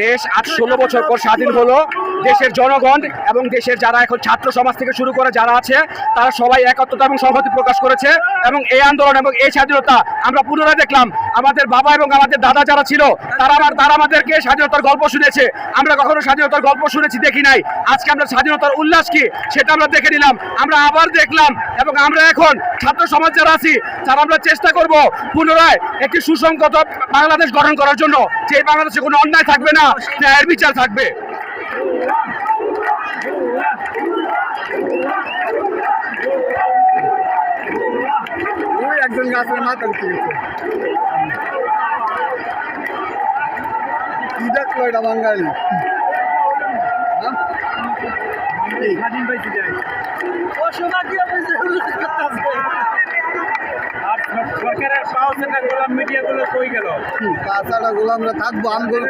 দেশ আজ ষোলো বছর পর স্বাধীন হলো। দেশের জনগণ এবং দেশের যারা এখন ছাত্র সমাজ থেকে শুরু করে যারা আছে, তারা সবাই একত্রতা এবং সংহতি প্রকাশ করেছে এবং এই আন্দোলন এবং এই স্বাধীনতা আমরা পুনরায় দেখলাম। আমাদের বাবা এবং আমাদের দাদা যারা ছিল, তারা আমার তারা আমাদেরকে স্বাধীনতার গল্প শুনেছে। আমরা কখনো স্বাধীনতার গল্প শুনেছি, দেখি নাই। আজকে আমরা স্বাধীনতার উল্লাস কি, সেটা আমরা দেখে নিলাম। আমরা আবার দেখলাম এবং আমরা এখন ছাত্র সমাজ যারা আছি, তারা আমরা চেষ্টা করব পুনরায় একটি সুসংগত বাংলাদেশ গঠন করার জন্য। যে বাংলাদেশে কোনো অন্যায় থাকবে না বিচার থাকবে। ওই একজন গাছের মাথা গেছে কি দেখল এটা বাঙালি? সরকারের সাহসে না গোলাম মিডিয়াগুলো কই গেল তাছাড়া গোলামরা থাকব আমগুলো